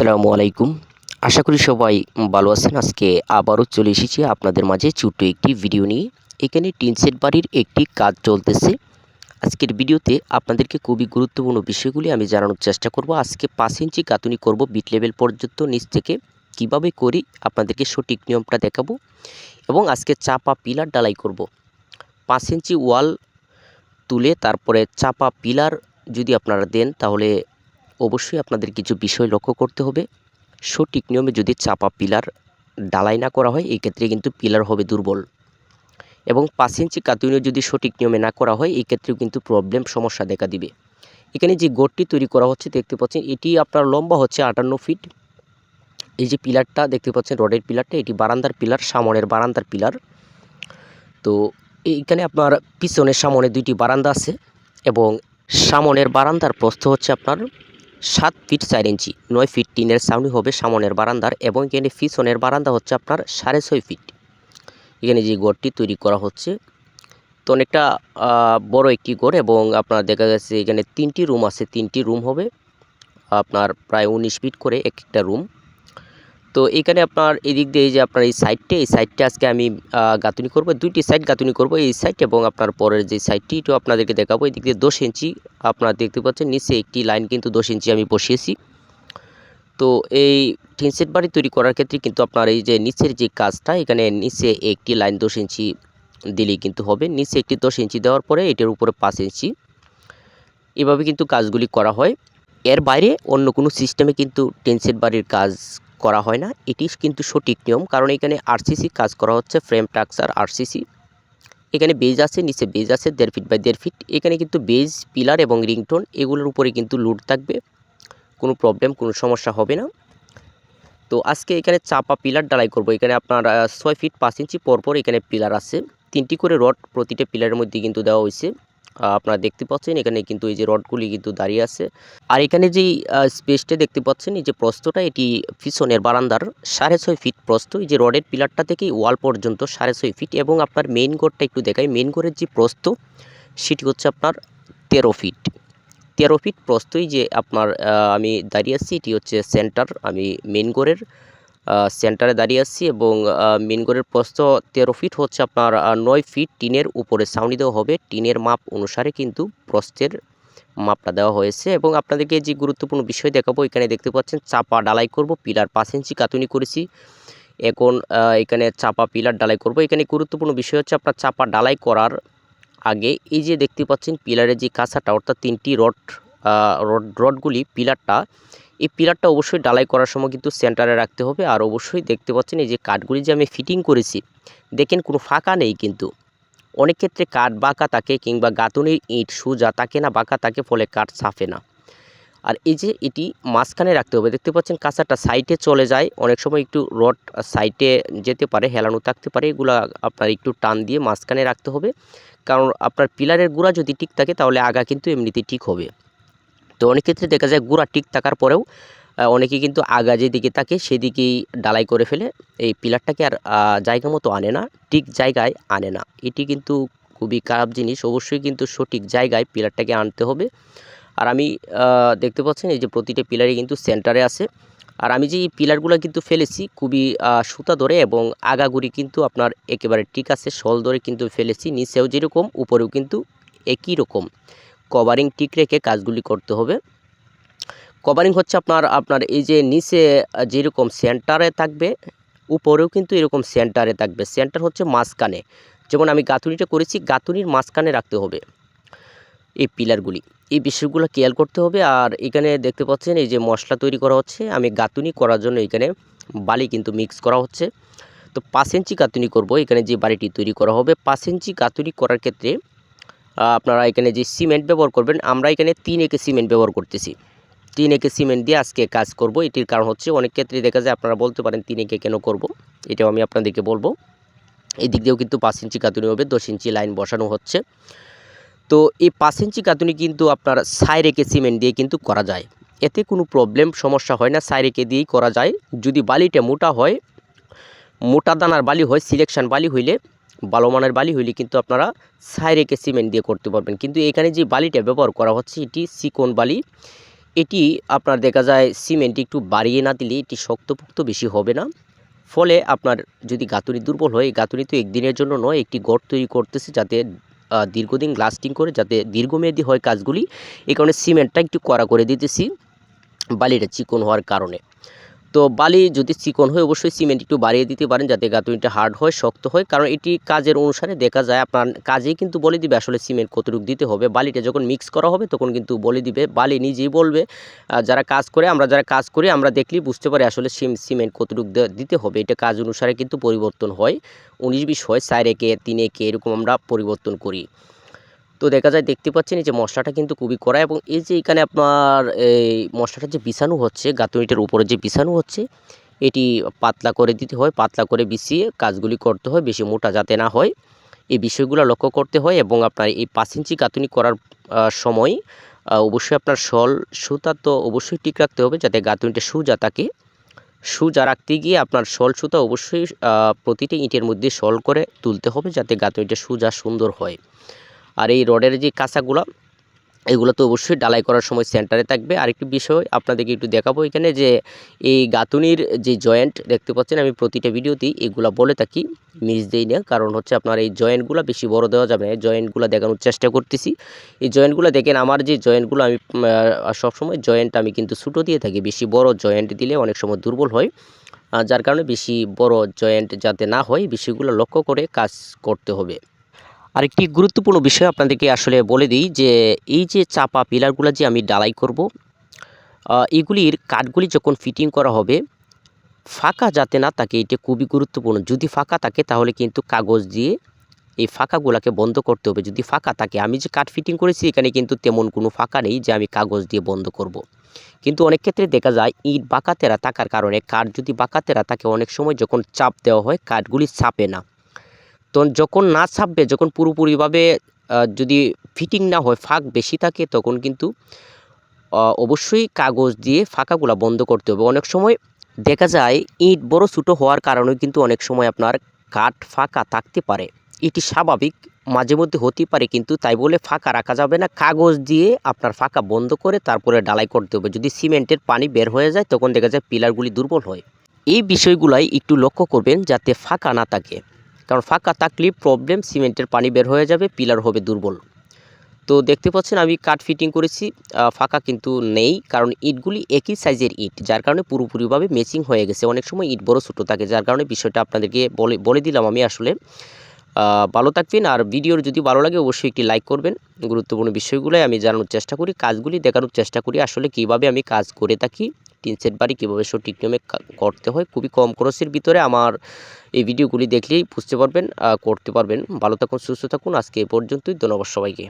আসসালামু আলাইকুম। আশা করি সবাই ভালো আছেন। আজকে আবারও চলে এসেছি আপনাদের মাঝে ছোট্ট একটি ভিডিও নিয়ে। এখানে টিন সেট বাড়ির একটি কাজ চলতেছে। আজকের ভিডিওতে আপনাদেরকে খুবই গুরুত্বপূর্ণ বিষয়গুলি আমি জানানোর চেষ্টা করব। আজকে পাঁচ ইঞ্চি কাতুনি করব বিট লেভেল পর্যন্ত নিচ থেকে। কীভাবে করি আপনাদেরকে সঠিক নিয়মটা দেখাবো এবং আজকে চাপা পিলার ডালাই করব। পাঁচ ইঞ্চি ওয়াল তুলে তারপরে চাপা পিলার যদি আপনারা দেন তাহলে অবশ্যই আপনাদের কিছু বিষয় লক্ষ্য করতে হবে। সঠিক নিয়মে যদি চাপা পিলার ডালাই না করা হয় এই ক্ষেত্রে কিন্তু পিলার হবে দুর্বল। এবং পাঁচ ইঞ্চি কাতুনিও যদি সঠিক নিয়মে না করা হয় এই ক্ষেত্রেও কিন্তু প্রবলেম সমস্যা দেখা দিবে। এখানে যে গোটটি তৈরি করা হচ্ছে, দেখতে পাচ্ছেন, এটি আপনার লম্বা হচ্ছে আটান্ন ফিট। এই যে পিলারটা, দেখতে পাচ্ছেন, রডের পিলারটা, এটি বারান্দার পিলার, সামনের বারান্দার পিলার। তো এইখানে আপনার পিছনের সামনে দুইটি বারান্দা আছে এবং সামনের বারান্দার প্রস্থ হচ্ছে আপনার সাত ফিট চার ইঞ্চি, নয় ফিট টিনের সামনে হবে সামনের বারান্দার এবং এখানে পিছনের বারান্দা হচ্ছে আপনার সাড়ে ছয় ফিট। এখানে যে গড়টি তৈরি করা হচ্ছে, তো অনেকটা বড় একটি গড় এবং আপনার দেখা যাচ্ছে এখানে তিনটি রুম আছে, তিনটি রুম হবে। আপনার প্রায় উনিশ ফিট করে এক একটা রুম। তো এখানে আপনার এদিক দিয়ে যে আপনার এই সাইডটা এই সাইডটা আজকে আমি গাঁথুনি করব। দুইটি সাইড গাঁথুনি করব এই সাইড এবং আপনার পরের যে সাইডটি এটাও আপনাদেরকে দেখাবো। এদিক দিয়ে দশ ইঞ্চি, আপনারা দেখতে পাচ্ছেন, নিচে একটি লাইন কিন্তু দশ ইঞ্চি আমি বসিয়েছি। তো এই টিন সেট বাড়ি তৈরি করার ক্ষেত্রে কিন্তু আপনার এই যে নিচের যে কাজটা, এখানে নিচে একটি লাইন দশ ইঞ্চি দিলেই কিন্তু হবে। নিচে একটি দশ ইঞ্চি দেওয়ার পরে এটার উপরে পাঁচ ইঞ্চি। এভাবে কিন্তু কাজগুলি করা হয়। এর বাইরে অন্য কোনো সিস্টেমে কিন্তু টিন সেট বাড়ির কাজ করা হয় না। এটি কিন্তু সঠিক নিয়ম। কারণ এখানে আরসিসি কাজ করা হচ্ছে ফ্রেম টাক্সার আরসিসি এখানে বেজ আছে, নিচে বেজ আছে, দেড় ফিট বাই দেড় ফিট এখানে কিন্তু বেজ পিলার এবং রিংটোন এগুলোর উপরে কিন্তু লোড থাকবে। কোনো প্রবলেম কোনো সমস্যা হবে না। তো আজকে এখানে চাপা পিলার ডালাই করব। এখানে আপনার ছয় ফিট পাঁচ ইঞ্চি পরপর এখানে পিলার আছে। তিনটি করে রড প্রতিটা পিলারের মধ্যে কিন্তু দেওয়া হয়েছে। আপনারা দেখতে পাচ্ছেন, এখানে কিন্তু এই যে রডগুলি কিন্তু দাঁড়িয়ে আছে। আর এখানে যেই স্পেসটা দেখতে পাচ্ছেন, এই যে প্রস্তটা এটি পিছনের বারান্দার সাড়ে ছয় ফিট প্রস্ত এই যে রডের পিলারটা থেকে ওয়াল পর্যন্ত সাড়ে ছয় ফিট এবং আপনার মেইন গোড়টা একটু দেখাই। মেইন গোড়ের যে প্রস্ত সেটি হচ্ছে আপনার তেরো ফিট তেরো ফিট প্রস্তই যে আপনার আমি দাঁড়িয়ে আছি, এটি হচ্ছে সেন্টার আমি মেইন গোড়ের। সেন্টারে দাঁড়িয়ে আছি এবং মেনগড়ের প্রস্থ তেরো ফিট হচ্ছে আপনার নয় ফিট টিনের উপরে ছাউনি দেওয়া হবে। টিনের মাপ অনুসারে কিন্তু প্রস্থের মাপটা দেওয়া হয়েছে এবং আপনাদেরকে যে গুরুত্বপূর্ণ বিষয় দেখাবো, এখানে দেখতে পাচ্ছেন চাপা ডালাই করব, পিলার পাঁচ ইঞ্চি কাতুনি করেছি। এখন এখানে চাপা পিলার ডালাই করব। এখানে গুরুত্বপূর্ণ বিষয় হচ্ছে আপনার চাপা ডালাই করার আগে এই যে দেখতে পাচ্ছেন পিলারের যে কাঁচাটা, অর্থাৎ তিনটি রড রড রডগুলি পিলারটা এই পিলারটা অবশ্যই ডালাই করার সময় কিন্তু সেন্টারে রাখতে হবে। আর অবশ্যই দেখতে পাচ্ছেন এই যে কাঠগুলি যে আমি ফিটিং করেছি, দেখেন কোনো ফাঁকা নেই কিন্তু। অনেক ক্ষেত্রে কাঠ বাঁকা থাকে কিংবা গাঁথনির ইট, সুজা থাকে না, বাঁকা থাকে, ফলে কাঠ সাফে না। আর এই যে এটি মাঝখানে রাখতে হবে, দেখতে পাচ্ছেন কাঁচাটা সাইডে চলে যায়। অনেক সময় একটু রড সাইডে যেতে পারে, হেলানো থাকতে পারে, এগুলো আপনার একটু টান দিয়ে মাঝখানে রাখতে হবে। কারণ আপনার পিলারের গুঁড়া যদি ঠিক থাকে, তাহলে আগা কিন্তু এমনিতেই ঠিক হবে। তো অনেক ক্ষেত্রে দেখা যায় গুঁড়া ঠিক থাকার পরেও অনেকে কিন্তু আগা যেদিকে থাকে সেদিকেই ডালাই করে ফেলে। এই পিলারটাকে আর জায়গা মতো আনে না, ঠিক জায়গায় আনে না। এটি কিন্তু খুবই খারাপ জিনিস, অবশ্যই কিন্তু সঠিক জায়গায় পিলারটাকে আনতে হবে। আর আমি দেখতে পাচ্ছেন এই যে প্রতিটা পিলারই কিন্তু সেন্টারে আছে। আর আমি যে এই পিলারগুলো কিন্তু ফেলেছি খুবই সুতা ধরে এবং আগাগুড়ি কিন্তু আপনার একেবারে ঠিক আছে, শল ধরে কিন্তু ফেলেছি, নিচেও যেরকম, উপরেও কিন্তু একই রকম। কভারিং ঠিক রেখে কাজগুলি করতে হবে। কভারিং হচ্ছে আপনার আপনার এই যে নিচে যেরকম সেন্টারে থাকবে, উপরেও কিন্তু এরকম সেন্টারে থাকবে। সেন্টার হচ্ছে মাঝখানে। যেমন আমি গাঁথুনিটা করেছি, গাঁথুনির মাঝখানে রাখতে হবে এই পিলারগুলি। এই বিষয়গুলো খেয়াল করতে হবে। আর এখানে দেখতে পাচ্ছেন, এই যে মশলা তৈরি করা হচ্ছে, আমি গাঁথুনি করার জন্য এখানে বালি কিন্তু মিক্স করা হচ্ছে। তো পাঁচ ইঞ্চি গাঁথুনি করব। এখানে যে বাড়িটি তৈরি করা হবে, পাঁচ ইঞ্চি গাঁথুনি করার ক্ষেত্রে আপনারা এখানে যে সিমেন্ট ব্যবহার করবেন, আমরা এখানে তিন একে সিমেন্ট ব্যবহার করতেছি। তিন একে সিমেন্ট দিয়ে আজকে কাজ করব। এটির কারণ হচ্ছে অনেক ক্ষেত্রে দেখা যায় আপনারা বলতে পারেন তিন একে কেন করব, এটাও আমি আপনাদেরকে বলব। এই দিক দিয়েও কিন্তু পাঁচ ইঞ্চি কাতুনি হবে, দশ ইঞ্চি লাইন বসানো হচ্ছে। তো এই পাঁচ ইঞ্চি কাতুনি কিন্তু আপনার সাই রেখে সিমেন্ট দিয়ে কিন্তু করা যায়। এতে কোনো প্রবলেম সমস্যা হয় না সাই রেখে দিয়েই করা যায়। যদি বালিটা মোটা হয়, মোটা দানার বালি হয় সিলেকশন বালি হইলে ভালো মানের বালি হইলে কিন্তু আপনারা সাই রেখে সিমেন্ট দিয়ে করতে পারবেন। কিন্তু এখানে যে বালিটা ব্যবহার করা হচ্ছে, এটি সিকন বালি। এটি আপনার দেখা যায় সিমেন্ট একটু বাড়িয়ে না দিলে এটি শক্তপোক্ত বেশি হবে না। ফলে আপনার যদি গাঁথুনি দুর্বল হয় গাঁথুনি তো একদিনের জন্য নয়, একটি গড় তৈরি করতেছে যাতে দীর্ঘদিন লাস্টিং করে, যাতে দীর্ঘমেয়াদী হয় কাজগুলি। এই কারণে সিমেন্টটা একটু কড়া করে দিতেছি, বালিটা চিকন হওয়ার কারণে। তো বালি যদি চিকন হয়, অবশ্যই সিমেন্ট একটু বাড়িয়ে দিতে পারেন যাতে গাঁথুনিটা হার্ড হয়, শক্ত হয়। কারণ এটি কাজের অনুসারে দেখা যায় আপনার কাজেই কিন্তু বলে দিবে আসলে সিমেন্ট কতটুকু দিতে হবে। বালিটা যখন মিক্স করা হবে, তখন কিন্তু বলে দিবে। বালি নিজেই বলবে যারা কাজ করে, আমরা যারা কাজ করি, আমরা দেখলেই বুঝতে পারি আসলে সিম সিমেন্ট কতটুকু দিতে হবে। এটা কাজ অনুসারে কিন্তু পরিবর্তন হয়। উনিশ বিশ হয়, চার একে, তিন একে, এরকম আমরা পরিবর্তন করি। তো দেখা যায় দেখতে পাচ্ছেন এই যে মশলাটা কিন্তু খুবই কড়া এবং এই যে এখানে আপনার এই মশলাটা যে বিছানো হচ্ছে, গাঁথুনিটার উপরে যে বিছানো হচ্ছে, এটি পাতলা করে দিতে হয়, পাতলা করে বিছিয়ে কাজগুলি করতে হয়, বেশি মোটা যাতে না হয়। এই বিষয়গুলো লক্ষ্য করতে হয় এবং আপনার এই পাঁচ ইঞ্চি গাঁথুনি করার সময় অবশ্যই আপনার সল সুতা তো অবশ্যই ঠিক রাখতে হবে যাতে গাঁথুনিটা সুজা থাকে। সুজা রাখতে গিয়ে আপনার সল সুতা অবশ্যই প্রতিটি ইঁটের মধ্যে সল করে তুলতে হবে যাতে গাঁথুনিটা সুজা সুন্দর হয়। আর এই রডের যে কাঁচাগুলো, এগুলো তো অবশ্যই ডালাই করার সময় সেন্টারে থাকবে। আরেকটি বিষয় আপনাদেরকে একটু দেখাবো এখানে যে, এই গাঁথুনির যে জয়েন্ট দেখতে পাচ্ছেন আমি প্রতিটা ভিডিওতেই এগুলা বলে থাকি, মিস দেই না। কারণ হচ্ছে আপনার এই জয়েন্টগুলো বেশি বড় দেওয়া যাবে না। জয়েন্টগুলো দেখানোর চেষ্টা করতেছি। এই জয়েন্টগুলো দেখেন, আমার যে জয়েন্টগুলো আমি সবসময় জয়েন্ট আমি কিন্তু ছুটো দিয়ে থাকি। বেশি বড় জয়েন্ট দিলে অনেক সময় দুর্বল হয়। যার কারণে বেশি বড় জয়েন্ট যাতে না হয় বিষয়গুলো লক্ষ্য করে কাজ করতে হবে। আরেকটি গুরুত্বপূর্ণ বিষয় আপনাদেরকে আসলে বলে দিই যে এই যে চাপা পিলারগুলো যে আমি ডালাই করব এগুলির কাঠগুলি যখন ফিটিং করা হবে, ফাঁকা যাতে না থাকে, এটা খুবই গুরুত্বপূর্ণ। যদি ফাঁকা থাকে, তাহলে কিন্তু কাগজ দিয়ে এই ফাঁকাগুলোকে বন্ধ করতে হবে। যদি ফাঁকা থাকে, আমি যে কাঠ ফিটিং করেছি, এখানে কিন্তু তেমন কোনো ফাঁকা নেই যে আমি কাগজ দিয়ে বন্ধ করব। কিন্তু অনেক ক্ষেত্রে দেখা যায়, ইট বাঁকাতেরা থাকার কারণে, কাঠ যদি বাঁকাতেরা থাকে, অনেক সময় যখন চাপ দেওয়া হয়, কাঠগুলি চাপে না। তো যখন না ছাপবে, যখন পুরোপুরিভাবে যদি ফিটিং না হয়, ফাঁক বেশি থাকে, তখন কিন্তু অবশ্যই কাগজ দিয়ে ফাঁকাগুলো বন্ধ করতে হবে। অনেক সময় দেখা যায়, ইট বড় ছোটো হওয়ার কারণে কিন্তু অনেক সময় আপনার কাঠ ফাঁকা থাকতে পারে। এটি স্বাভাবিক, মাঝে মধ্যে হতে পারে, কিন্তু তাই বলে ফাঁকা রাখা যাবে না। কাগজ দিয়ে আপনার ফাঁকা বন্ধ করে তারপরে ডালাই করতে হবে। যদি সিমেন্টের পানি বের হয়ে যায়, তখন দেখা যায় পিলারগুলি দুর্বল হয়। এই বিষয়গুলাই একটু লক্ষ্য করবেন, যাতে ফাঁকা না থাকে। কারণ ফাঁকা থাকলে প্রবলেম সিমেন্টের পানি বের হয়ে যাবে, পিলার হবে দুর্বল। তো দেখতে পাচ্ছেন আমি কাঠ ফিটিং করেছি ফাঁকা কিন্তু নেই, কারণ ইটগুলি একই সাইজের ইট, যার কারণে পুরোপুরিভাবে ম্যাচিং হয়ে গেছে। অনেক সময় ইট বড় ছোটো থাকে, যার কারণে বিষয়টা আপনাদেরকে বলে দিলাম আমি আসলে। ভালো থাকবেন আর ভিডিওর যদি ভালো লাগে অবশ্যই একটি লাইক করবেন। গুরুত্বপূর্ণ বিষয়গুলোই আমি জানানোর চেষ্টা করি, কাজগুলি দেখানোর চেষ্টা করি, আসলে কীভাবে আমি কাজ করে থাকি, টিন সেট বাড়ি কীভাবে সঠিক নিয়মে করতে হয়, খুবই কম খরচের ভিতরে আমার এই ভিডিওগুলি দেখলেই বুঝতে পারবেন করতে পারবেন। ভালো থাকুন, সুস্থ থাকুন। আজকে এ পর্যন্তই। ধন্যবাদ সবাইকে।